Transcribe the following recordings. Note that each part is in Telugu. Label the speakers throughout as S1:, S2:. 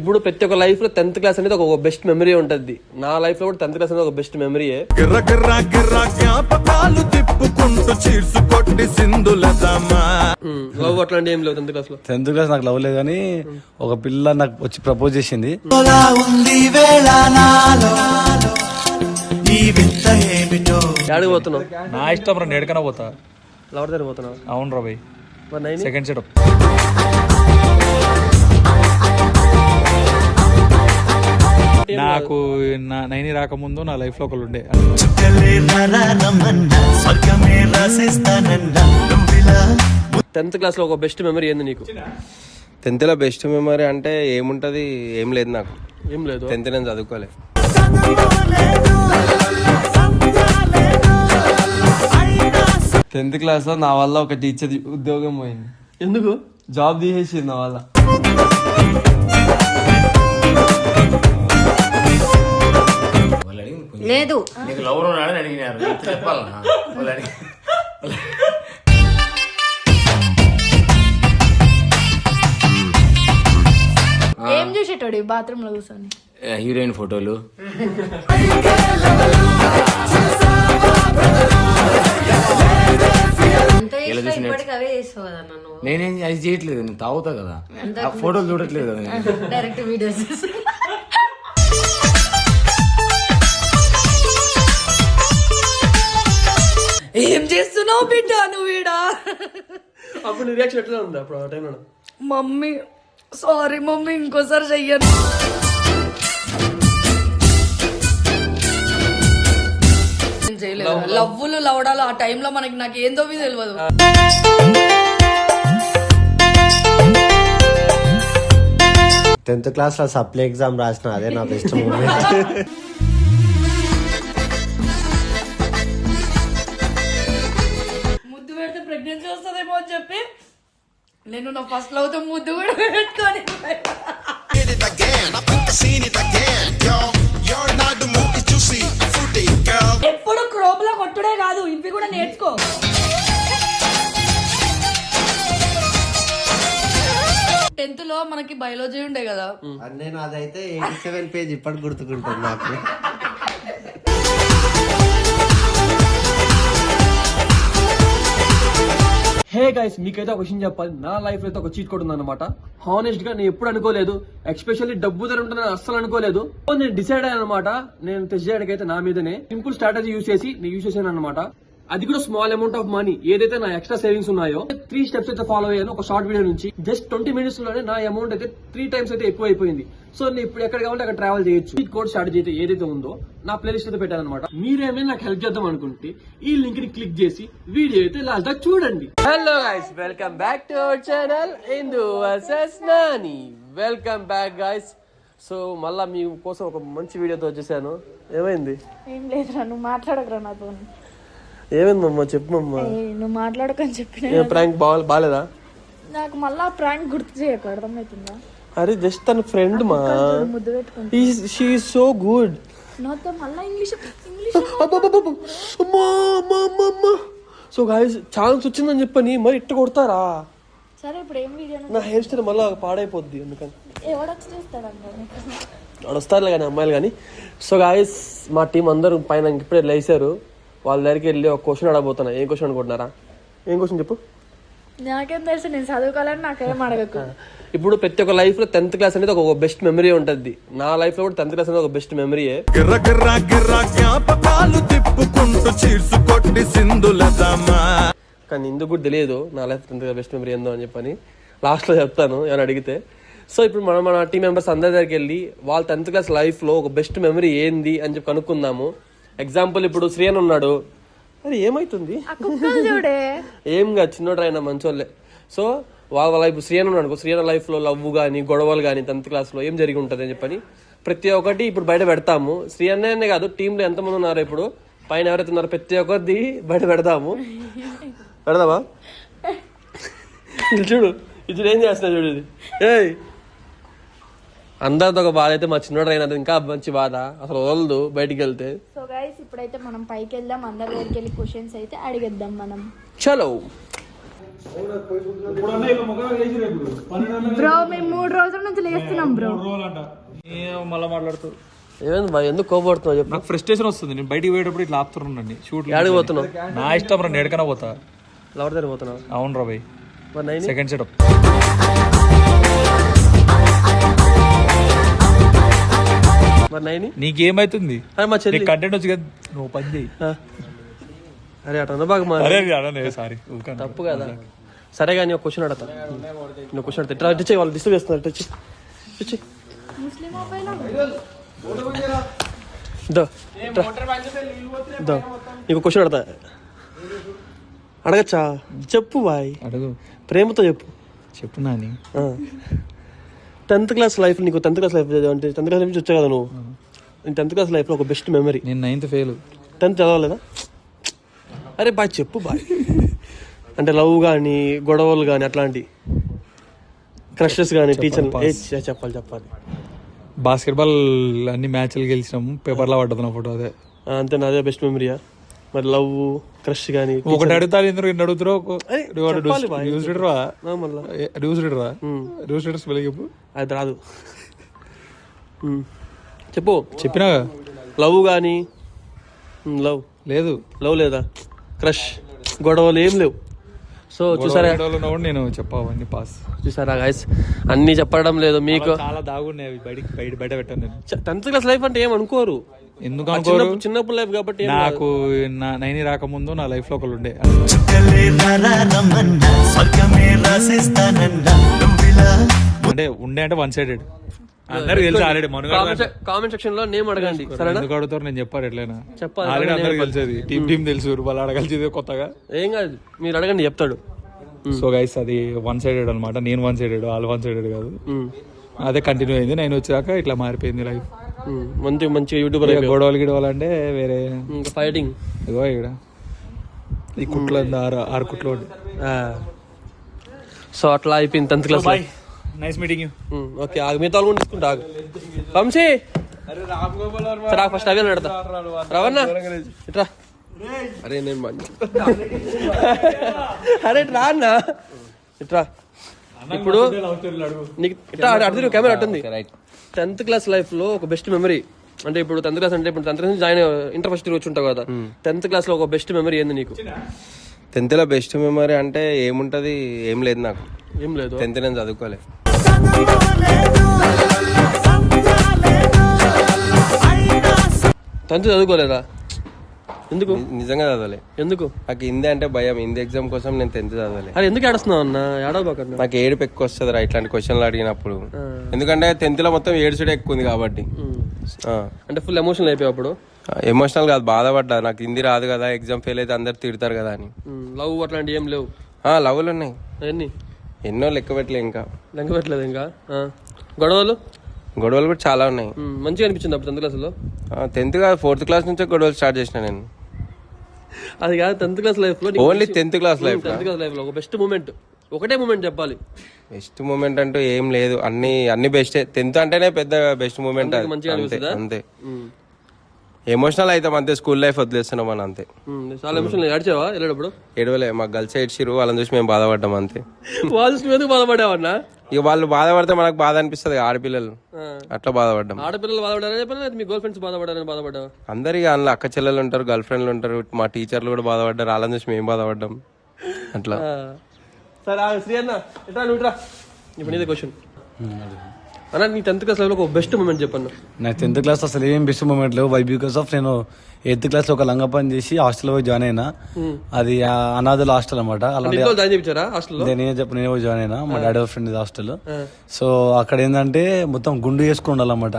S1: ఇప్పుడు ప్రతి ఒక్క లైఫ్లో టెన్త్ క్లాస్ అనేది ఒక బెస్ట్ మెమరీ ఉంటుంది. నా లైఫ్లో కూడా టెన్త్ క్లాస్ అనేది ఒక బెస్ట్ మెమరీయే
S2: జ్ఞాపకాలు తిప్పుకుంటూ చీర్సు కొట్టి సింధులదమ్మా.
S1: లవ్ అట్లాంటి ఏం లేవు టెన్త్ క్లాస్లో.
S3: టెన్త్ క్లాస్ నాకు లవ్ లేదు కానీ ఒక పిల్ల నాకు వచ్చి ప్రపోజ్ చేసింది.
S1: పోతున్నావు?
S3: నా ఇష్టం రెండు ఎడకన పోతా.
S1: లవర్ దగ్గర పోతున్నావు?
S3: అవును రా భయ్
S1: మరి నైని?
S3: సెకండ్ సెటప్ నాకు నా నైని రాకముందు నా లైఫ్లో ఒకళ్ళు ఉండే.
S1: టెన్త్ క్లాస్లో ఒక బెస్ట్ మెమరీ ఏంది నీకు?
S4: టెన్త్లో బెస్ట్ మెమరీ అంటే ఏముంటది? ఏం లేదు నాకు.
S1: ఏం లేదు.
S4: టెన్త్ నేను చదువుకోలే. టెన్త్ క్లాస్లో నా వల్ల ఒక టీచర్ ఉద్యోగం పోయింది.
S1: ఎందుకు?
S4: జాబ్ తీసేసింది నా వల్ల.
S5: లేదు.
S6: నీకు లవర్ ఉన్నాడని అడిగినారు. చెప్పాలన్నా?
S7: ఏం చూసేటోడు బాత్రూమ్లో కూర్చొని?
S6: హీరోయిన్ ఫోటోలు. నేనేం అది చేయట్లేదు నేను తాగుతా కదా. ఆ ఫోటోలు చూడట్లేదు కదా నేను.
S5: డైరెక్ట్ వీడియోస్
S7: ఏం చేస్తున్నావు బిడ్డ నువ్వు ఈడ?
S1: అప్పుడు నీ రియాక్షన్ ఎట్లా ఉంది అప్పుడు ఆ టైంలో
S7: మమ్మీ సారీ మమ్మీ ఇంకోసారి చెయ్యను. నేను చేయలేదు. లవ్వులు లవడాలు ఆ టైంలో మనకి నాకు ఏందో తెలియదు
S8: టెన్త్ క్లాస్లో సప్లై ఎగ్జామ్ రాసిన అదే నా బెస్ట్ మూమెంట్
S7: నేను నా ఫస్ట్ లవ్తో ముద్దు కూడా పెట్టుకొని ఎప్పుడు క్రోప్లో కొట్టుడే కాదు. ఇవి కూడా నేర్చుకో. టెన్త్లో మనకి బయాలజీ ఉండే కదా.
S8: నేను అదైతే ఎయిటీ సెవెన్ పేజ్ ఇప్పటికి గుర్తుకుంటుంది నాకు.
S1: హే గైస్ మీకైతే ఒక విషయం చెప్పాలి. నా లైఫ్ అయితే ఒక చీట్ కోడ్ ఉందన్నమాట. హానెస్ట్గా నేను ఎప్పుడు అనుకోలేదు. ఎక్స్పెషల్లీ డబ్బు ధర ఉంటుందని అస్సలు అనుకోలేదు. నేను డిసైడ్ అయ్యాను అనమాట నేను టెస్ట్ చేయడానికి అయితే నా మీదనే. సింపుల్ స్ట్రాటజీ యూస్ చేసి నేను యూస్ చేశాను అనమాట అది కూడా స్మాల్ అమౌంట్ ఆఫ్ మనీ ఏదైతే నా ఎక్స్ట్రా సేవింగ్స్ ఉన్నాయో త్రీ స్టెప్స్ అయితే ఫాలో అయ్యాను ఒక షార్ట్ వీడియో నుంచి. జస్ట్ ట్వంటీ మినిట్స్లోనే నా అమౌంట్ అయితే త్రీ టైమ్స్ అయితే ఎక్కువ అయిపోయింది. సో నేను ఇప్పుడు ఎక్కడ కావాలంటే అక్కడ ట్రావెల్ చేయొచ్చు. ఈ కోడ్ స్ట్రాటజీ అయితే ఏదైతే ఉందో నా ప్లేలిస్ట్ అయితే పెట్టాను అనమాట మీరేమైనా నాకు హెల్ప్ చేద్దాం అనుకుంటే ఈ లింక్ని క్లిక్ చేసి వీడియో అయితే లాస్ట్ దాకా చూడండి. Hello guys welcome back to our channel Indu versus Nani welcome back guys so మళ్ళా మీ కోసం ఒక మంచి వీడియోతో వచ్చేసాను ఏమైంది?
S7: ఏం లేదురా నువ్వు మాట్లాడకరా నాతో
S1: ఏమైంది మమ్మ చెప్పు మమ్మ
S7: నువ్వు మాట్లాడకని చెప్పిన
S1: ప్రాంక్ బాగా బాగాలేదా
S7: నాకు మళ్ళా ప్రాంక్ గుర్తు చేయకు అర్థమవుతుందా?
S1: అరే జస్ట్ తన ఫ్రెండ్ మా. షీ సో గుడ్
S7: నాతో మళ్ళా English English
S1: so guys chance వచ్చిందని చెప్పని మరి ఇట్ట కొడతారా?
S7: సరే ఇప్పుడు ఏం వీడియో
S1: నా హెయిర్ స్టైల్ మళ్ళీ పాడైపోద్ది అందుకని
S7: ఎవడొచ్చి
S1: కానీ అమ్మాయిలు కానీ సో గాయస్ మా టీం అందరూ పైన ఇప్పుడే లేచారు. వాళ్ళ దగ్గరికి వెళ్ళి ఒక క్వశ్చన్ అడగబోతున్నా. ఏం క్వశ్చన్ అనుకుంటున్నారా? ఏం క్వశ్చన్ చెప్పు?
S7: నాకేం తెలుసు నేను చదువుకోవాలని నాకేం అడగకు.
S1: ఇప్పుడు ప్రతి ఒక్క లైఫ్లో టెన్త్ క్లాస్ అనేది ఒక బెస్ట్ మెమరీ ఉంటుంది. నా లైఫ్లో కూడా టెన్త్ క్లాస్ అనేది ఒక బెస్ట్ మెమరీయే
S2: గిర్ర గిర్ర గిర్ర జ్ఞాపకాలు తిప్పుకుంటూ చీర్సు కొట్టి సింధులదమ్మా
S1: కానీ ఇందుకు కూడా తెలియదు నా లైఫ్ టెన్త్ బెస్ట్ మెమరీ ఏందో అని చెప్పని. లాస్ట్లో చెప్తాను ఏమైనా అడిగితే. సో ఇప్పుడు మనం మన టీం మెంబర్స్ అందరి దగ్గరికి వెళ్ళి వాళ్ళ టెన్త్ క్లాస్ లైఫ్లో ఒక బెస్ట్ మెమరీ ఏంది అని చెప్పి కనుక్కుందాము. ఎగ్జాంపుల్ ఇప్పుడు శ్రీయన్ ఉన్నాడు. అది ఏమైతుంది? ఏం కాదు చిన్నోడు ఆయన మంచోళ్ళే. సో వాళ్ళ లైఫ్ శ్రీయన్ ఉన్నాడు అనుకో శ్రీయన్ లైఫ్లో లవ్ కానీ గొడవలు కానీ టెన్త్ క్లాస్లో ఏం జరిగి ఉంటుంది అని చెప్పని ప్రతి ఒక్కటి ఇప్పుడు బయట పెడతాము. శ్రీయన్నే కాదు టీంలో ఎంతమంది ఉన్నారు ఇప్పుడు? పైన ఎవరైతే ఉన్నారో ప్రతి ఒక్కరిది బయట పెడతాము. పెడదామా? ఇది చూడు ఇది ఏం చేస్తున్నా చూడు ఇది. ఏయ్ అందరితో ఒక బాధ అయితే మా చిన్నోడు అయినది ఇంకా మంచి బాధ. అసలు వదలదు బయటికి వెళ్తే.
S7: సో గైస్ ఇప్పుడైతే మనం పైకి వెళ్దాం. అందరి దగ్గరికి వెళ్ళి క్వశ్చన్స్ అయితే అడిగేద్దాం మనం.
S1: చలో.
S9: బ్రో మేము మూడు రోజుల నుంచి లేస్తున్నాం బ్రో
S10: మళ్ళీ మాట్లాడుతూ.
S1: ఏమైంది బాయ్ ఎందుకు కోపడుతున్నావు చెప్పు.
S10: నాకు ఫ్రస్ట్రేషన్ వస్తుంది. నేను బయటికి పోయేటప్పుడు ఇట్లా ఆపుతున్నానండి షూట్
S1: ఏడికి పోతున్నావు?
S10: నా ఇష్టం రా ఎడకనా పోతా.
S1: లవర్ దగ్గర పోతున్నావు?
S10: అవును రా భయ్
S1: మరి నైని?
S10: సెకండ్ సెటప్
S1: మరి నైని?
S10: నీకేమైతుంది?
S1: అరే మా చెల్లి.
S10: కంటెంట్ వచ్చి కదా నువ్వు పని చేయి.
S1: అరే అటు అనబాక మా
S10: అరే అడనే సారీ
S1: తప్పు కదా. సరే కానీ ఒక క్వశ్చన్ అడతా. నువ్వు క్వశ్చన్ అడతా ఇట్లా ఇచ్చే వాళ్ళు డిస్టర్బ్ చేస్తున్నారు. ఇటు వచ్చి ఇచ్చి దో ఇట్రా. దో నీకు క్వశ్చన్ అడతా. అడగచ్చా? చెప్పు బాయ్.
S10: అడుగు.
S1: ప్రేమతో చెప్పు.
S10: చెప్పు నాని.
S1: టెన్త్ క్లాస్ లైఫ్ నీకు టెన్త్ క్లాస్ లైఫ్ అంటే టెన్త్ క్లాస్ నుంచి వచ్చావు కదా నువ్వు. నీ టెన్త్ క్లాస్ లైఫ్లో ఒక బెస్ట్ మెమరీ.
S10: నేను నైన్త్ ఫెయిల్.
S1: టెన్త్ చదవలేదా? అరే బాయ్ చెప్పు బాయ్. అంటే లవ్ కానీ గొడవలు కానీ అట్లాంటి. క్రషెస్ కానీ టీచర్ చెప్పాలి. చెప్పాలి
S10: బాస్కెట్బాల్ అన్ని మ్యాచ్లు గెలిచినాము. పేపర్లో పడ్డది నా ఫోటో అదే.
S1: ఆ, అంతేనా అదే బెస్ట్ మెమరీయా? మరి లవ్ క్రష్ కానీ
S10: ఒకటి అడుగుతారు ఎందుకు రెండు అడుగుతారు. News reader? News reader? News reader spelling చెప్పు.
S1: అది రాదు. చెప్పు.
S10: చెప్పినా?
S1: లవ్ కానీ లవ్.
S10: లేదు.
S1: లవ్ లేదా? క్రష్. గొడవలు ఏం లేవు. సో చూసారా?
S10: నేను చెప్పవన్నీ పాస్
S1: చూసారా గాయస్ అన్ని చెప్పడం లేదు మీకు.
S10: చాలా దాగున్నాయి అవి బయటికి బయట బయట పెట్టాను నేను.
S1: టెన్త్ క్లాస్ లైఫ్ అంటే ఏం అనుకోరు.
S10: ఎందుకు అనుకోరు?
S1: చిన్నప్పుడు చిన్నప్పుడు లైఫ్ కాబట్టి
S10: నాకు నా నైని రాకముందు నా లైఫ్లో ఒకరు ఉండే. అంటే ఉండే అంటే వన్ సైడెడ్ అందరికి తెలుసు ఆల్రెడీ మనుగాడు
S1: కామెంట్ సెక్షన్లో నేమ్ అడగండి సరేనా?
S10: ఎందుకు అడుగుతారు? నేను చెప్పారు ఎట్లయినా.
S1: చెప్పాలి,
S10: ఆల్రెడీ అందరికి తెలిసేది టీం టీం తెలుసు వాళ్ళు అడగలిసేది కొత్తగా.
S1: ఏం కాదు మీరు అడగండి చెప్తాడు.
S10: సో గైస్ అది వన్ సైడెడ్ అనమాట నేను వన్ సైడెడ్ వాళ్ళు వన్ సైడెడ్ కాదు. అదే కంటిన్యూ అయింది. నేను వచ్చాక ఇట్లా మారిపోయింది లైఫ్.
S1: మంచి మంచిగా యూట్యూబర్
S10: గొడవలు గిడవలు అంటే వేరే
S1: ఫైటింగ్
S10: ఇగో ఇక్కడ. ఈ కుట్లు ఆరు ఆరు కుట్లు
S1: సో అట్లా అయిపోయింది tenth class
S10: nice meeting you
S1: okay ఆగు మిగతా వాళ్ళు కూడా తీసుకుంటా ఆగు. వంశీ! సరే ఫస్ట్ అవి నడతా రవన్నా ఇట్రా.
S11: అరే నేను మంచి
S1: అరే ఇట్రా అన్న. ఇట్రా. ఇప్పుడు నీకు ఇట్లా అడుగు కెమెరా అట్టుంది టెన్త్ క్లాస్ లైఫ్లో ఒక బెస్ట్ మెమరీ. అంటే ఇప్పుడు టెన్త్ క్లాస్ అంటే ఇప్పుడు tenth class join inter first year వచ్చి ఉంటావు కదా టెన్త్ క్లాస్లో ఒక బెస్ట్ మెమరీ ఏంది నీకు?
S11: టెన్త్లో బెస్ట్ మెమరీ అంటే ఏముంటది ఏం లేదు నాకు.
S1: ఏం లేదు.
S11: టెన్త్ నేను చదువుకోలే.
S1: టెన్త్ చదువుకోలేదా? ఎందుకు?
S11: నిజంగా చదవలే.
S1: ఎందుకు?
S11: నాకు హిందీ అంటే భయం. హిందీ ఎగ్జామ్ కోసం నేను టెన్త్ చదవలే.
S1: అరే ఎందుకు ఏడుస్తున్నావు అన్న? ఏడవబాకన్నా.
S11: నాకు ఏడుపు ఎక్కువ వస్తుంది రా ఇట్లాంటి క్వశ్చన్లు అడిగినప్పుడు. ఎందుకంటే టెన్త్లో మొత్తం ఏడుచుడే ఎక్కువ ఉంది కాబట్టి.
S1: అంటే ఫుల్ ఎమోషనల్ అయిపోయావు అప్పుడు?
S11: ఎమోషనల్ కాదు బాధపడ్డా. నాకు హిందీ రాదు కదా ఎగ్జామ్ ఫెయిల్ అయితే అందరు తిడతారు కదా అని.
S1: లవ్ అట్లాంటి ఏం లేవు.
S11: లవ్లు ఉన్నాయి.
S1: ఎన్ని?
S11: ఎన్నో లెక్క పెట్టలే ఇంకా.
S1: లెంగ పెట్టలేదు ఇంకా. గొడవలు?
S11: గొడవలు కూడా చాలా ఉన్నాయి.
S1: మంచిగా అనిపించింది అప్పుడు టెన్త్ క్లాస్లో
S11: టెన్త్ కాదు ఫోర్త్ క్లాస్ నుంచే గొడవలు స్టార్ట్ చేసిన నేను.
S1: అది కాదు టెన్త్ క్లాస్ లైఫ్లో
S11: only tenth class life
S1: tenth class లైఫ్లో? ఒక బెస్ట్ మూమెంట్ ఒకటే మూమెంట్ చెప్పాలి.
S11: బెస్ట్ మూమెంట్ అంటూ ఏం లేదు. అన్ని అన్ని బెస్టే టెన్త్ అంటేనే పెద్ద బెస్ట్ మూమెంట్ అంతే. ఎమోషనల్ అవుతాం అంతే స్కూల్ లైఫ్ వదిలేస్తున్నాం అని అంతే.
S1: చాలా ఎమోషనల్ ఏడ్చావా వెళ్ళేటప్పుడు?
S11: ఏడవలే మా గర్ల్స్ ఏడ్చిరు వాళ్ళని చూసి మేము బాధపడ్డాం అంతే.
S1: వాళ్ళు చూసి ఎందుకు బాధపడేవన్నా
S11: ఇక వాళ్ళు బాధపడితే మనకు బాధ అనిపిస్తుంది ఆడపిల్లలు. అట్లా బాధపడ్డాం.
S1: ఆడపిల్లలు లేదా మీ గర్ల్ ఫ్రెండ్స్ బాధపడారని బాధపడ్డావా
S11: అందరికి అందులో అక్క చెల్లెలు ఉంటారు గర్ల్ ఫ్రెండ్లు ఉంటారు మా టీచర్లు కూడా బాధపడ్డారు వాళ్ళని చూసి మేము బాధపడ్డాం. అట్లా.
S1: సరే శ్రీ అన్న ఇట్రా నువ్వు ఇట్రా. ఇప్పుడు నీదే క్వశ్చన్ అన్న నీ టెన్త్ క్లాస్ లైఫ్లో ఒక బెస్ట్ మూమెంట్ చెప్పన్న.
S3: నా టెన్త్ క్లాస్ అసలు ఏం బెస్ట్ మూమెంట్ లేవు. బై బికాస్ ఆఫ్ నేను ఎయిత్ క్లాస్లో ఒక లంగా పని చేసి హాస్టల్ పోయి జాయిన్ అయినా. అది అనాథల హాస్టల్ అనమాట
S1: హాస్టల్లో
S3: నేనే చెప్పు నేనే పోయి జాయిన్ అయినా. మా డాడీ ఫ్రెండ్ హాస్టల్ సో అక్కడ ఏంటంటే మొత్తం గుండు వేసుకుని ఉండాలన్నమాట.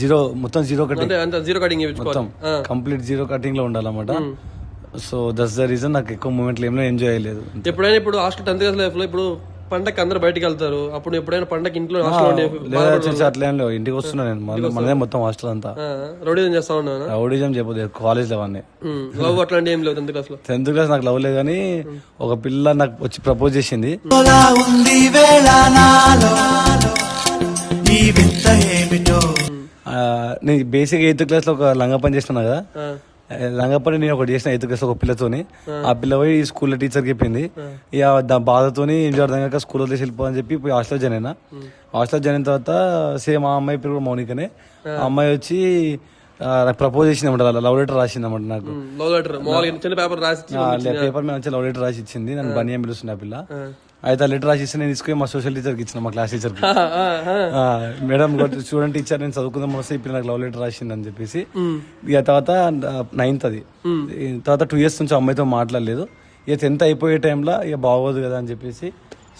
S3: జీరో మొత్తం జీరో కటింగ్
S1: జీరో కటింగ్
S3: మొత్తం కంప్లీట్ జీరో కటింగ్లో ఉండాలన్నమాట. సో దట్స్ ద రీజన్ నాకు ఎక్కువ మూమెంట్లు ఏమో ఎంజాయ్ చేయలేదు
S1: ఎప్పుడైనా ఇప్పుడు హాస్టల్ టెన్త్ క్లాస్ లైఫ్లో ఇప్పుడు పండగకి అందరు బయటికి వెళ్తారు. అప్పుడు ఎప్పుడైనా పండగ ఇంట్లో హాస్టల్
S3: అట్లా లేవు. ఇంటికి వస్తున్నా నేను. మన- మనదే మొత్తం హాస్టల్ అంతా.
S1: రౌడీజం చేస్తా ఉన్నాను
S3: రౌడీజం చెప్పదు కాలేజ్లో అవన్నీ
S1: లవ్ అట్లాంటి ఏం లేవు టెన్త్ క్లాస్లో
S3: టెన్త్ క్లాస్ నాకు లవ్ లేదు కానీ ఒక పిల్ల నాకు వచ్చి ప్రపోజ్ చేసింది. ఆ, నేను బేసిక్ ఎయిత్ క్లాస్లో ఒక లంగా పని చేస్తున్నా కదా? రంగపల్లి నేను ఒకటి చేసిన ఎయిత్ క్లాస్ ఒక పిల్లతోని. ఆ. పిల్ల పోయి స్కూల్లో టీచర్కి చెప్పింది. ఇక దాని బాధతోని ఏం చేద్దాం స్కూల్ వదిలేసి వెళ్ళిపోదని చెప్పి పోయి హాస్టల్ జాయిన్ అయినా. హాస్టల్ జాయిన్ అయిన తర్వాత సేమ్ ఆ అమ్మాయి పేరు కూడా మౌనికనే. ఆ. అమ్మాయి వచ్చి ప్రపోజ్ చేసిందన్నమాట లవ్ లెటర్ రాసిందన్నమాట నాకు.
S1: లవ్ లెటర్ పేపర్ రాసి
S3: పేపర్ మీద మంచి లవ్ లెటర్ రాసి ఇచ్చింది. నన్ను బని అని పిలుస్తుంది ఆ పిల్ల. అయితే లెటర్ రాసి ఇస్తే నేను తీసుకుని మా సోషల్ టీచర్కి ఇచ్చిన మా క్లాస్ టీచర్కి మేడం స్టూడెంట్ టీచర్ నేను చదువుకుందాం వస్తే ఇప్పుడు నాకు లవ్ లెటర్ రాసింది అని చెప్పేసి. ఇక తర్వాత నైన్త్ అది. తర్వాత టూ ఇయర్స్ నుంచి అమ్మాయితో మాట్లాడలేదు. ఇక టెన్త్ అయిపోయే టైంలో ఇక బాగోదు కదా అని చెప్పేసి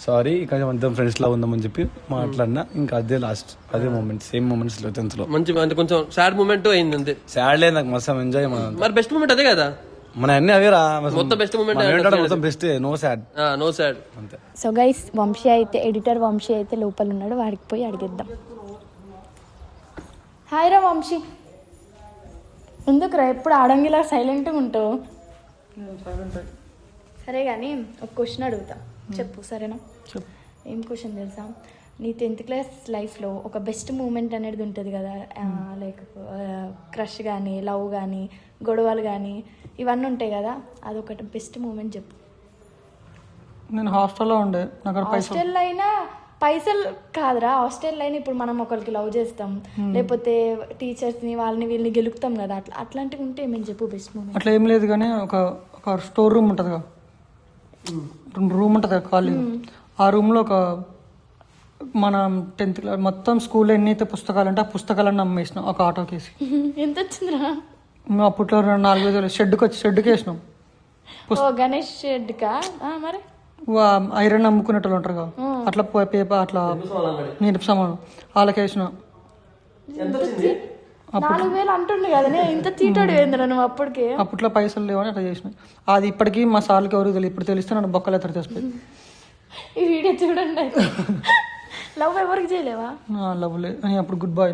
S3: సారీ ఇక కొంచెం ఫ్రెండ్స్ లా ఉందామని చెప్పి మాట్లాడినా. ఇంకా అదే లాస్ట్ అదే మూమెంట్ సేమ్ మూమెంట్స్లో టెన్త్లో.
S1: మంచి అంటే కొంచెం సాడ్ మూమెంట్ అయింది అంతే.
S3: సాడ్లే నాకు మస్తు ఎంజాయ్
S1: మరి బెస్ట్ మూమెంట్ అదే కదా?
S3: మన అన్ని అవే రా
S1: మొత్తం అంటే
S3: ఏంటంటే మొత్తం best no sad
S1: no sad
S3: అంతే.
S9: సో గైస్ వంశీ అయితే ఎడిటర్ వంశీ అయితే లోపల ఉన్నాడు వాడికి పోయి అడిగిద్దాం. హాయ్ రా వంశీ. ఎందుకురా ఎప్పుడు ఆడంగిలా సైలెంట్గా ఉంటావు? సరే కానీ ఒక క్వశ్చన్ అడుగుతా. చెప్పు సరేనా? ఏం క్వశ్చన్ తెలుసా? నీ టెన్త్ క్లాస్ లైఫ్లో ఒక బెస్ట్ మూమెంట్ అనేది ఉంటుంది కదా లైక్ క్రష్ కానీ లవ్ కానీ గొడవలు కానీ ఇవన్నీ ఉంటాయి కదా అదొకటి బెస్ట్ మూమెంట్ చెప్పు.
S12: నేను హాస్టల్లో ఉండే నాకు అక్కడ పైసలు
S9: హాస్టల్ అయినా పైసలు కాదురా హాస్టల్ అయినా ఇప్పుడు మనం ఒకరికి లవ్ చేస్తాం లేకపోతే టీచర్స్ని వాళ్ళని వీళ్ళని గెలుపుతాం కదా అట్లా అట్లాంటివి ఉంటే మేము చెప్పు బెస్ట్ మూమెంట్
S12: అట్లా ఏం లేదు కానీ ఒక ఒక స్టోర్ రూమ్ ఉంటుంది కదా. రూమ్ ఉంటుంది కదా ఖాళీ. ఆ రూమ్లో ఒక మన టెన్త్ క్లాస్ మొత్తం స్కూల్లో ఎన్నైతే పుస్తకాలు అంటే ఆ పుస్తకాలన్నీ అమ్మేసినాం ఒక ఆటోకేసి
S9: ఎంత వచ్చిందిరా?
S12: అప్పట్లో రెండు నాలుగు వేలు షెడ్కి వచ్చి షెడ్కి వేసినాం.
S9: ఓ గణేష్ షెడ్కా? మరి?
S12: వా- ఐరన్ అమ్ముకునేటోళ్ళు ఉంటారు కదా. అట్లా పో- పేపర్ అట్లా నీటి సామాను వాళ్ళకి వేసిన.
S9: నాలుగు వేలు అంటుండే కదా నేను ఇంత తీటాడు ఏందిరా నువ్వు అప్పటికే?
S12: అప్పట్లో పైసలు లేవని అట్లా చేసిన. అది ఇప్పటికీ మా సార్లకి ఎవరికి తెలియదు ఇప్పుడు తెలిస్తే నన్ను బొక్కలు తెచ్చిపోయి
S9: ఈ వీడియో చూడండి. లవ్ ఎవరికి చేయలేవా?
S12: లవ్ లేదు అని అప్పుడు గుడ్ బాయ్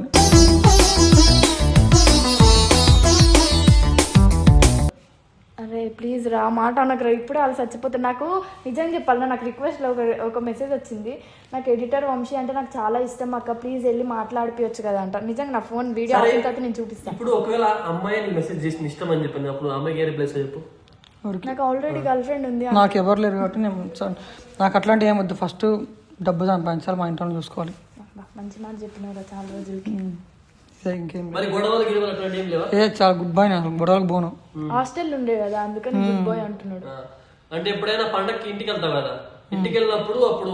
S9: అరే ప్లీజ్ రా ఆ మాట అనకరా. ఇప్పుడే వాళ్ళు చచ్చిపోతే నాకు నిజంగా చెప్పాలి నాకు రిక్వెస్ట్లో ఒక ఒక మెసేజ్ వచ్చింది. నాకు ఎడిటర్ వంశీ అంటే నాకు చాలా ఇష్టం అక్క. ప్లీజ్ వెళ్ళి మాట్లాడిపోవచ్చు కదా అంట. నిజంగా నా ఫోన్ వీడియో అయిన తర్వాత నేను చూపిస్తాను
S1: ఇప్పుడు ఒకవేళ అమ్మాయి నీకు మెసేజ్ చేసి ఇష్టం అని చెప్పింది అప్పుడు అమ్మాయికి ఏ రిప్లేస్ చెప్పు?
S9: నాకు ఆల్రెడీ గర్ల్ ఫ్రెండ్ ఉంది
S12: నాకు ఎవరు లేరు కాబట్టి నేను చ- నాకు అట్లాంటి ఏం వద్దు. ఫస్ట్ డబ్బు సంపాదించాలి మా ఇంట్లో చూసుకోవాలి.
S9: మంచి మాట చెప్పినావు చాలా రోజులకి.
S12: ఇంకేం లేదు.
S1: మరి గొడవలు గిడవలు అట్లాంటి ఏం లేవా?
S12: ఏ చాలా గుడ్ బాయ్ నేను గొడవలకు పోను.
S9: హాస్టల్ ఉండే కదా అందుకని గుడ్ బాయ్ అంటున్నాడు.
S1: ఆ, అంటే ఎప్పుడైనా పండక్కి ఇంటికి వెళ్తావు కదా? ఇంటికి వెళ్ళినప్పుడు అప్పుడు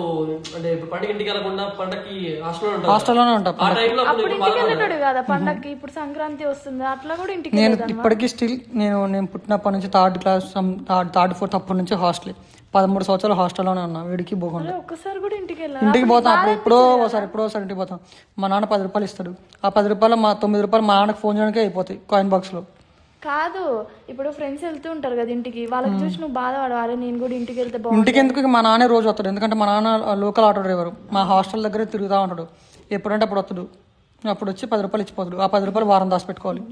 S1: అంటే ఇప్పుడు పండగ ఇంటికి వెళ్ళకుండా పండక్కి హాస్టల్లో.
S12: హాస్టల్లోనే ఉంటా
S1: ఆ టైంలో అప్పుడు
S9: ఇంటికి? వెళ్ళాడు కదా పండక్కి ఇప్పుడు సంక్రాంతి వస్తుంది అట్లా కూడా ఇంటికి
S12: నేను ఇప్పటికీ స్టిల్ నేను నేను పుట్టినప్పటి నుంచి third class third third fourth అప్పటి నుంచి హాస్టల్ పదమూడు సంవత్సరాలు హాస్టల్లోనే ఉన్నా. వీడికి పోకుండా.
S9: ఒక్కసారి కూడా ఇంటికి వెళ్ళా
S12: ఇంటికి పోతాం. అప్పుడు ఎప్పుడో ఒకసారి ఎప్పుడో ఒకసారి ఇంటికి పోతాం. మా నాన్న పది రూపాయలు ఇస్తాడు. ఆ పది రూపాయలు మా తొమ్మిది రూపాయలు మా నాన్నకి ఫోన్ చేయడానికి అయిపోతాయి కాయిన్ బాక్స్లో.
S9: కాదు. ఇప్పుడు ఫ్రెండ్స్ వెళ్తూ ఉంటారు కదా ఇంటికి. వాళ్ళకి చూసి నువ్వు బాధపడు అరే నేను కూడా ఇంటికి వెళ్తే
S12: ఇంటికి ఎందుకు? మా నాన్నే రోజు వస్తాడు. ఎందుకంటే మా నాన్న లోకల్ ఆటో డ్రైవర్. మా హాస్టల్ దగ్గరే తిరుగుతూ ఉంటాడు. ఎప్పుడంటే అప్పుడు వస్తాడు. అప్పుడు వచ్చి పది రూపాయలు ఇచ్చిపోతాడు. ఆ పది రూపాయలు వారం దాచి పెట్టుకోవాలి.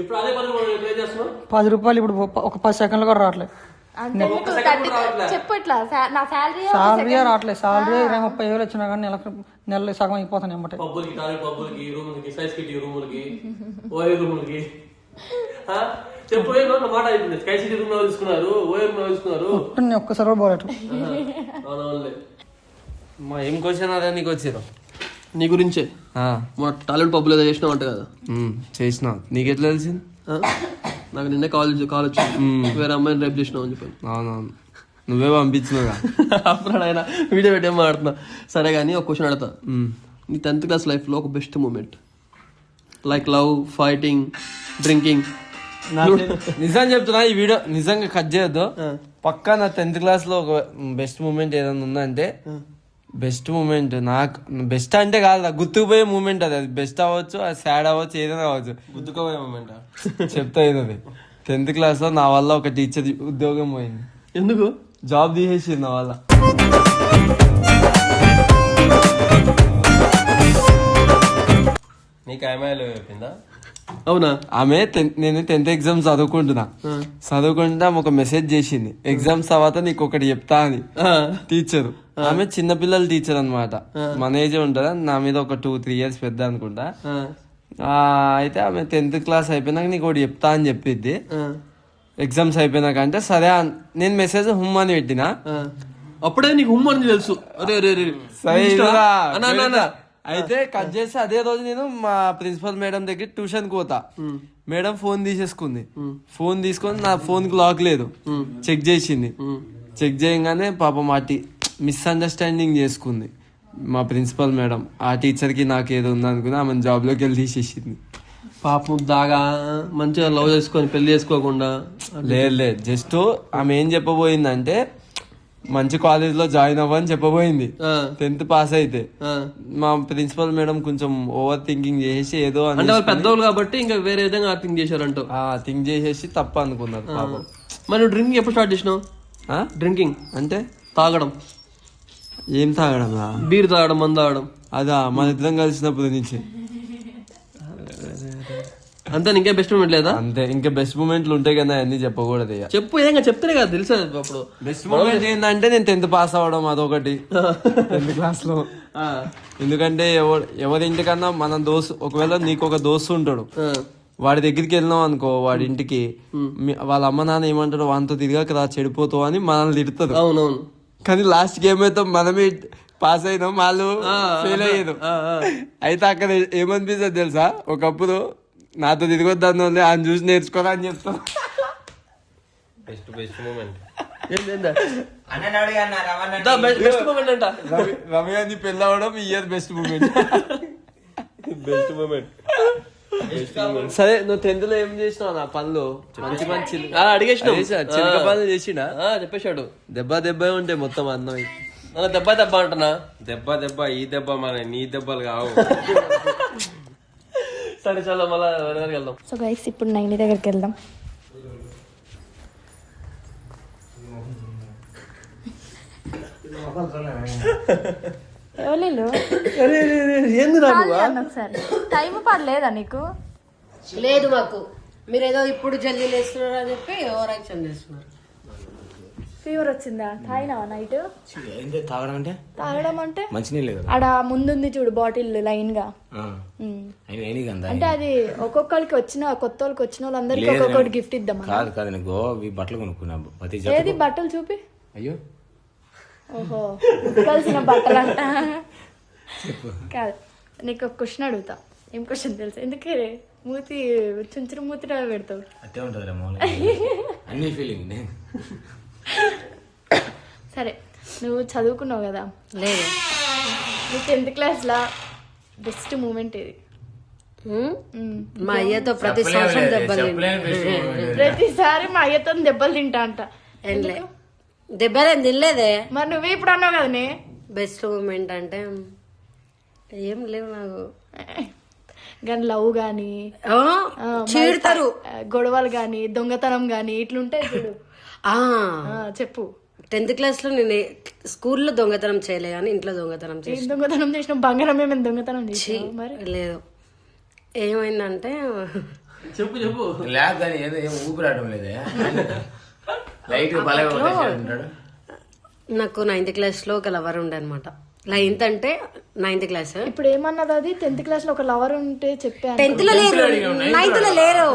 S1: ఇప్పుడు అదే పని మనం ప్లే చేస్తున్నాం
S12: పది రూపాయలు ఇప్పుడు ఒక పది సెకండ్లు కూడా రావట్లేదు
S9: అంటే నీకు థర్టీ చెప్పు ఇట్లా సా- నా శాలరీ
S12: సాలరీ రావట్లేదు ఇరవై ముప్పై వేలు వచ్చినా కానీ నెలకు నెలలో సగం అయిపోతాను ఎమ్మటే.
S1: పబ్బులకి టాయిలెట్ పబ్బులకి రూములకి సైజ్ కిటీ రూములకి ఓఏ రూములకి ఆ? చెప్పు ఏ నా మాట అయిపోయింది. స్కై సిటీ రూమ్లో తీసుకున్నారు ఓఏ రూమ్లో తీసుకున్నారు.
S12: నేను ఒక్కసారి
S4: మా ఏం క్వశ్చన్ అదే నీకు వచ్చారు
S1: నీ గురించే. మా టాయిలెట్ పబ్బులు ఏదో చేసినావు అంట కదా
S4: చేసిన. నీకెట్లా తెలిసింది?
S1: నాకు నిన్నే కాల్ కాల్ వచ్చింది. వేరే అమ్మాయిని రేపు చేసినావు అని చెప్పాను.
S4: అవునవును. నువ్వే పంపించినవుగా?
S1: అప్పుడు ఆయన వీడియో పెట్టి మాడుతున్నా సరే కానీ ఒక క్వశ్చన్ అడతా నీ టెన్త్ క్లాస్ లైఫ్లో ఒక best moment? Like love fighting drinking.
S4: నిజం చెప్తున్నా ఈ వీడియో నిజంగా కట్ చేయొద్దు. పక్కా నా టెన్త్ క్లాస్లో ఒక బెస్ట్ మూమెంట్ ఏదైనా ఉందంటే బెస్ట్ మూమెంట్ నాకు బెస్ట్ అంటే కాదు గుర్తుకుపోయే మూమెంట్ అది. అది బెస్ట్ అవ్వచ్చు అది సాడ్ అవ్వచ్చు ఏదైనా అవ్వచ్చు.
S1: గుర్తుకోవే మూమెంట్?
S4: చెప్తా ఇది టెన్త్ క్లాస్లో నా వల్ల ఒక టీచర్ ఉద్యోగం పోయింది.
S1: ఎందుకు?
S4: జాబ్ తీసేసి నా వల్ల.
S1: నీకు అమ్మాయిలు చెప్పిందా? అవునా?
S4: ఆమె నేను టెన్త్ ఎగ్జామ్స్ చదువుకుంటున్నా. చదువుకుంటా ఒక మెసేజ్ చేసింది. ఎగ్జామ్స్ తర్వాత నీకు ఒకటి చెప్తా అని. టీచర్. ఆమె చిన్నపిల్లల టీచర్ అన్నమాట. మన ఏజే ఉంటుందా. నా మీద ఒక టూ త్రీ ఇయర్స్ పెద్ద అనుకుంటా. ఆ, అయితే ఆమె టెన్త్ క్లాస్ అయిపోయినాక నీకు ఒకటి చెప్తా అని చెప్పిద్ది. ఎగ్జామ్స్ అయిపోయినాక అంటే సరే అన్- నేను మెసేజ్ హుమ్ అని పెట్టినా.
S1: అప్పుడే నీకు హుమ్ అని తెలుసు. అరే అరే అరే.
S4: సరే అయితే కట్ చేసి అదే రోజు నేను మా ప్రిన్సిపల్ మేడం దగ్గర ట్యూషన్ పోతా. మేడం ఫోన్ తీసేసుకుంది. ఫోన్ తీసుకొని నా ఫోన్కి లాక్ లేదు. చెక్ చేసింది. చెక్ చేయగానే పాపం టీ మిస్అండర్స్టాండింగ్ చేసుకుంది మా ప్రిన్సిపల్ మేడం. ఆ టీచర్కి నాకు ఏదో ఉంది అనుకుని ఆమె జాబ్లోకి వెళ్ళి తీసేసింది.
S1: పాపం దాగా మంచిగా లవ్ చేసుకొని పెళ్ళి చేసుకోకుండా
S4: లేదు లేదు. జస్ట్ ఆమె ఏం చెప్పబోయిందంటే మంచి కాలేజ్లో జాయిన్ అవ్వని చెప్పబోయింది. టెన్త్ పాస్ అయితే. మా ప్రిన్సిపల్ మేడం కొంచెం ఓవర్ థింకింగ్ చేసి ఏదో
S1: అంటే వాళ్ళు పెద్దవాళ్ళు కాబట్టి ఇంకా వేరే విధంగా యాక్టింగ్ చేశారంట.
S4: థింక్ చేసేసి తప్ప అనుకున్నారు పాపం.
S1: మరి డ్రింకింగ్ ఎప్పుడు స్టార్ట్ చేసినావు?
S4: ఆ?
S1: డ్రింకింగ్
S4: అంటే?
S1: తాగడం.
S4: ఏం తాగడం?
S1: బీర్ తాగడం మందు తాగడం.
S4: అదా మన ఇద్దరం కలిసినప్పటి నుంచి.
S1: అంతే నీకే బెస్ట్ మూమెంట్ లేదా?
S4: అంతే ఇంకా బెస్ట్ మూమెంట్లు ఉంటాయి కదా అన్ని చెప్పకూడదు ఇక.
S1: చెప్పు ఏదైనా చెప్తేనే కదా తెలుసా అప్పుడు.
S4: బెస్ట్ మూమెంట్ ఏంటంటే నేను టెన్త్ పాస్ అవ్వడం అదొకటి. టెన్త్
S1: క్లాస్లో.
S4: ఎందుకంటే ఎవరు ఎవరి ఇంటికన్నా మన దోస్తు ఒకవేళ నీకు ఒక దోస్తు ఉంటాడు వాడి దగ్గరికి వెళ్ళినాం అనుకో వాడి ఇంటికి వాళ్ళ అమ్మ నాన్న ఏమంటారు వానితో తిరిగాక రా చెడిపోతావు అని మనల్ని తిడతారు.
S1: అవునవును.
S4: కానీ లాస్ట్ గేమ్ అయితే మనమే పాస్ అయినాం వాళ్ళు ఫెయిల్ అయ్యారు. అయితే అక్కడ ఏమనిపిస్తుంది తెలుసా? ఒకప్పుడు నాతో తిరగొద్దాను ఆయన చూసి నేర్చుకోరా అని చెప్తాను
S1: బెస్ట్ మూమెంట్ అంట.
S4: రవి రవి అని పెళ్ళి అవడం year best moment
S1: best moment
S4: సరే నువ్వు టెన్త్లో ఏం చేసినావు నా పనులు? మంచి మంచి
S1: అడిగేసిన.
S4: చిలక పనులు చేసినా
S1: చెప్పేశాడు.
S4: దెబ్బ దెబ్బ ఉంటే మొత్తం అన్నం
S1: నన్ను దెబ్బ దెబ్బ అంటున్నా.
S6: దెబ్బ దెబ్బ ఈ దెబ్బ మన నీ దెబ్బలు కావు.
S1: సరే చాలా మళ్ళా వేరే దగ్గరికి వెళ్దాం.
S9: సో గైస్ ఇప్పుడు నైని దగ్గరికి వెళ్దాం. ఎవరు
S1: ఏంది
S9: ఒకసారి టైం పడలేదా నీకు?
S5: లేదు మాకు. మీరు ఏదో ఇప్పుడు జల్దీ లేస్తున్నారు అని చెప్పి ఓవర్ యాక్షన్ చేస్తున్నారు.
S9: ఫీవర్ వచ్చిందా? తాగినావా నైట్
S6: తాగడం అంటే?
S9: తాగడం అంటే?
S6: మంచినీళ్ళు
S9: ఆడ ముందుంది చూడు బాటిల్
S6: లైన్గా.
S9: అంటే అది ఒక్కొక్కరికి వచ్చిన కొత్త వాళ్ళకి వచ్చిన వాళ్ళందరికి ఒక్కొక్కటి గిఫ్ట్ ఇద్దాం
S6: కాదు కాదు బట్టలు కొనుక్కున్నా. ప్రతి
S9: ఏది బట్టలు చూపి?
S6: అయ్యో.
S9: ఓహో కలిసిన బట్టలు అంట కాదు నీకు ఒక క్వశ్చన్ అడుగుతా. ఏం క్వశ్చన్ తెలుసు? ఎందుకే మూతి చుంచురు మూతి పెడతావు.
S6: అట్టే ఉంటుంది అన్ని ఫీలింగ్
S9: సరే నువ్వు చదువుకున్నావు కదా?
S5: లేదు.
S9: నీ టెన్త్ క్లాస్లో బెస్ట్ మూమెంట్ ఇది.
S5: మా అయ్యతో ప్రతి సంవత్సరం దెబ్బలు
S9: ప్రతిసారి మా అయ్యతో దెబ్బలు తింటా అంట.
S5: దెబ్బలేం తినలేదే.
S9: మరి నువ్వే ఇప్పుడు అన్నావు కదనే
S5: బెస్ట్ మూమెంట్ అంటే ఏం లేవు నాకు.
S9: కానీ లవ్ కానీ
S5: ఆ, చీడతారు
S9: గొడవలు కానీ దొంగతనం కానీ ఇట్లుంటాయి చెప్పు.
S5: టెన్త్ క్లాస్లో నేను స్కూల్లో దొంగతనం చేయలే కానీ ఇంట్లో దొంగతనం చేసి
S9: దొంగతనం చేసిన బంగారం ఏమైనా దొంగతనం చేసి మరి?
S5: లేదు. ఏమైందంటే
S1: చెప్పు చెప్పు.
S6: ల్యాబ్ కానీ ఏదో ఏం ఊపిరాడడం లేదే. లైట్
S5: నాకు నైన్త్ క్లాస్లో ఒక లవర్ ఉండే అనమాట నైన్త్ అంటే నైన్త్ క్లాస్.
S9: ఇప్పుడు ఏమన్నది అది? టెన్త్ క్లాస్లో ఒక లవర్ ఉంటే చెప్పాను.
S5: టెన్త్లో లేరు. నైన్త్లో లేరు.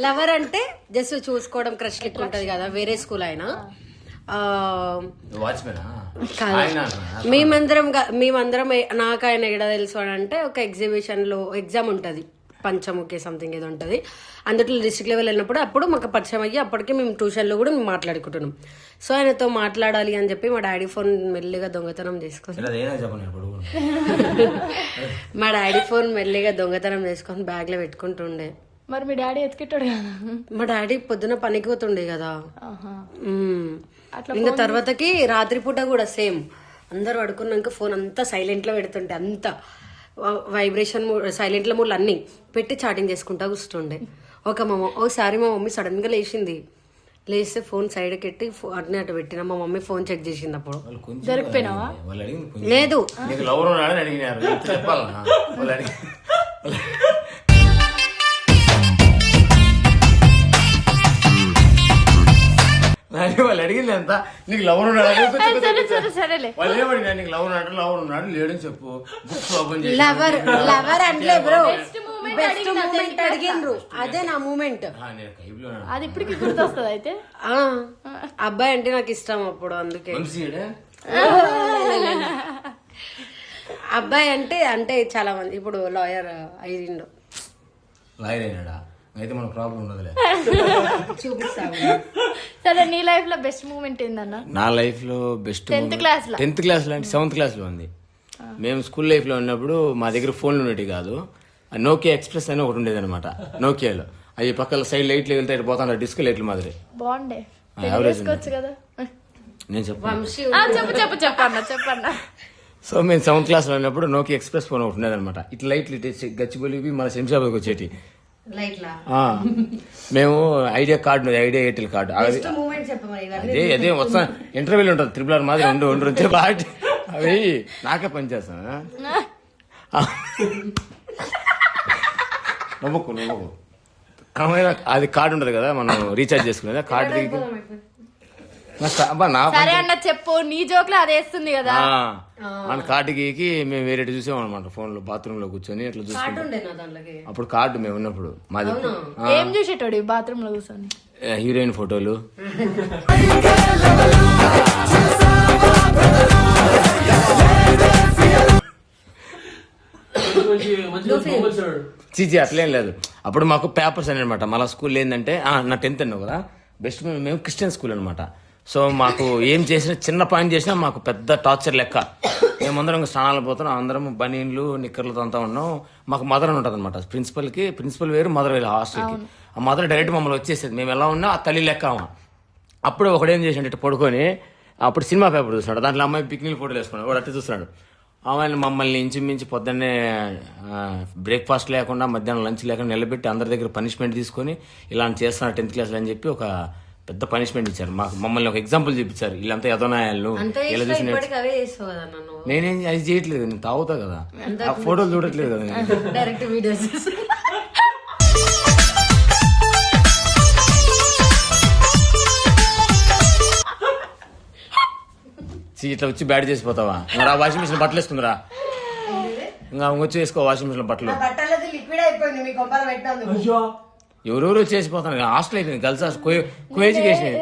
S5: లవర్ అంటే జస్ట్ చూసుకోవడం క్రష్ లెక్క ఉంటది కదా వేరే స్కూల్ అయినా. ఆ,
S6: వాచ్మెనా
S5: కాదు.
S6: ఆయన
S5: మేమందరం గా- మేమందరం నాకు ఆయన ఎక్కడ తెలుసు అని అంటే ఒక ఎగ్జిబిషన్లో ఎగ్జామ్ ఉంటది. పంచముఖి సంథింగ్ ఏదో ఉంటది. అందులో డిస్ట్రిక్ట్ లెవెల్ వెళ్ళినప్పుడు అప్పుడు మాకు పరిచయం అయ్యి అప్పటికి మేము ట్యూషన్లో కూడా మేము మాట్లాడుకుంటున్నాం. సో ఆయనతో మాట్లాడాలి అని చెప్పి మా డాడీ ఫోన్ మెల్లిగా దొంగతనం చేసుకొని మా డాడీ ఫోన్ మెల్లిగా దొంగతనం చేసుకొని బ్యాగ్లో పెట్టుకుంటుండే.
S9: మరి మీ డాడీ ఎత్తుకెట్టాడు కదా.
S5: మా డాడీ పొద్దున పనికి పోతుండే కదా. ఇంకా తర్వాతకి రాత్రిపూట కూడా సేమ్. అందరు పడుకున్నాక ఫోన్ అంతా సైలెంట్లో పెడుతుంటే అంత వైబ్రేషన్ సైలెంట్లో మూడు అన్ని పెట్టి చాటింగ్ చేసుకుంటా కూర్చుండే ఒక మా మమ్మ- ఒకసారి మా మమ్మీ సడన్గా లేచింది. లేస్తే ఫోన్ సైడ్ కెట్టి అట్నే అటు పెట్టిన. మా మమ్మీ ఫోన్ చెక్ చేసింది అప్పుడు.
S9: దొరికిపోయినావా.
S5: లేదు.
S6: వాళ్ళు అడిగింది ఎంత నీకు లవర్ ఉన్నాడు? వాళ్ళు ఏమడినా నీకు లవర్ ఉన్నాడు లవర్ ఉన్నాడు లేడని చెప్పు. బుక్స్ ఓపెన్ చేసి
S5: లవర్ లవర్ అంటే బ్రో బెస్ట్
S9: అడిగిన
S5: మూమెంట్ అడిగిండ్రు. అదే నా మూమెంట్.
S9: అది ఇప్పటికి గుర్తొస్తుంది అయితే?
S5: అబ్బాయి అంటే నాకు ఇష్టం అప్పుడు అందుకే? అబ్బాయి అంటే అంటే చాలా మంది. ఇప్పుడు లాయర్ అయ్యిండు.
S6: లాయర్ అయినాడా? అయితే మన ప్రాబ్లం ఉండదులే.
S9: సరే నీ లైఫ్లో బెస్ట్ మూమెంట్ ఏందన్న?
S6: నా లైఫ్లో బెస్ట్
S9: Tenth class లో?
S6: టెన్త్ క్లాస్లో అంటే సెవెంత్ క్లాస్లో ఉంది. మేము స్కూల్ లైఫ్లో ఉన్నప్పుడు మా దగ్గర ఫోన్లు ఉండేవి కాదు. నోకియా ఎక్స్ప్రెస్ అని ఒకటి ఉండేది అనమాట నోకియాలో అవి పక్కల సైడ్ లైట్లు వెళ్తే ఇటు పోతాను డిస్కో లైట్లు మాదిరి
S9: బాగుండే.
S6: యావరేజ్
S9: కదా.
S6: నేను చెప్పాను.
S9: ఆ, చెప్పు చెప్పు చెప్పన్న చెప్పన్న
S6: సో మేము సెవెంత్ క్లాస్లో ఉన్నప్పుడు నోకియా ఎక్స్ప్రెస్ ఫోన్ ఒకటి ఉండేది అనమాట ఇట్లా లైట్లు ఇటు గచ్చిబొలివి మన శంషాబాద్కి వచ్చేటి మేము Idea card Idea Airtel card. అది అదే వస్తా. ఇంటర్వ్యూలు ఉంటుంది. త్రిపుల్ ఆర్ మాదిరి ఉండు ఉండు వచ్చే పాటి అవి నాకే పనిచేస్తాను నమ్మకు కామైన అది కార్డు ఉంటుంది కదా మనం రీఛార్జ్ చేసుకునేది. కార్డు దిగి
S9: సరే అన్న చెప్పు. నీ జోక్లో అది వేస్తుంది కదా.
S6: ఆ, మన కార్డు గీకి మేము వేరే చూసాం అనమాట ఫోన్లో బాత్రూమ్లో కూర్చొని చూసుకుంటాం.
S5: నా దాంట్లోకి.
S6: అప్పుడు కార్డు మేము ఉన్నప్పుడు మాది
S9: ఏం చూసేటోడు బాత్రూమ్లో కూర్చొని?
S6: హీరోయిన్ ఫోటోలు. చీచి అట్లేం లేదు. అప్పుడు మాకు పేపర్స్ అని అనమాట మళ్ళీ స్కూల్ ఏంటంటే ఆ, నా టెన్త్ అన్నావు కదా. బెస్ట్ మేము మేము క్రిస్టియన్ స్కూల్ అనమాట సో మాకు ఏం చేసినా చిన్న పాయింట్ చేసినా మాకు పెద్ద టార్చర్ లెక్క. మేమందరం స్నానాలు పోతున్నాం అందరం బనీన్లు నిక్కర్లతో అంతా ఉన్నాం. మాకు మదర్ అని ఉంటుంది అనమాట ప్రిన్సిపల్కి ప్రిన్సిపల్ వేరు మదర్ వేరు హాస్టల్కి ఆ మదర్ డైరెక్ట్ మమ్మల్ని వచ్చేసేది. మేము ఎలా ఉన్నా ఆ తల్లి లెక్క. అప్పుడు ఒకడేం చేసిండు పడుకొని అప్పుడు సినిమా పేపర్ చూస్తున్నాడు. దాంట్లో అమ్మాయి పిక్నిక్ ఫోటోలు వేసుకున్నాడు. వాడు అట్లా చూస్తున్నాడు. ఆమె మమ్మల్ని ఇంచుమించి పొద్దున్నే బ్రేక్ఫాస్ట్ లేకుండా మధ్యాహ్నం లంచ్ లేకుండా నిలబెట్టి అందరి దగ్గర పనిష్మెంట్ తీసుకొని ఇలాంటి చేస్తున్నారు టెన్త్ క్లాస్లో అని చెప్పి ఒక పెద్ద పనిష్మెంట్ ఇచ్చారు. మాకు మమ్మల్ని ఒక ఎగ్జాంపుల్ చూపించారు. వీళ్ళంతా
S5: అంత
S6: ఇలా చూసి నేనేం అది చేయట్లేదు. నేను తాగుతా కదా. ఆ ఫోటోలు చూడట్లేదు కదా నేను.
S5: డైరెక్ట్ వీడియోస్
S6: ఇట్లా వచ్చి బ్యాడ్ చేసిపోతావా? ఇంకా వాషింగ్ మిషన్ బట్టలు వేసుకుందిరా. ఇంకా వచ్చి వేసుకో వాషింగ్ మిషన్ బట్టలు.
S5: బట్టలది లిక్విడ్ అయిపోయింది మీ పెట్టినందుకు.
S6: ఎవరెవరో చేసిపోతాను హాస్టల్ అయిపోయింది. Girls hostel. Co education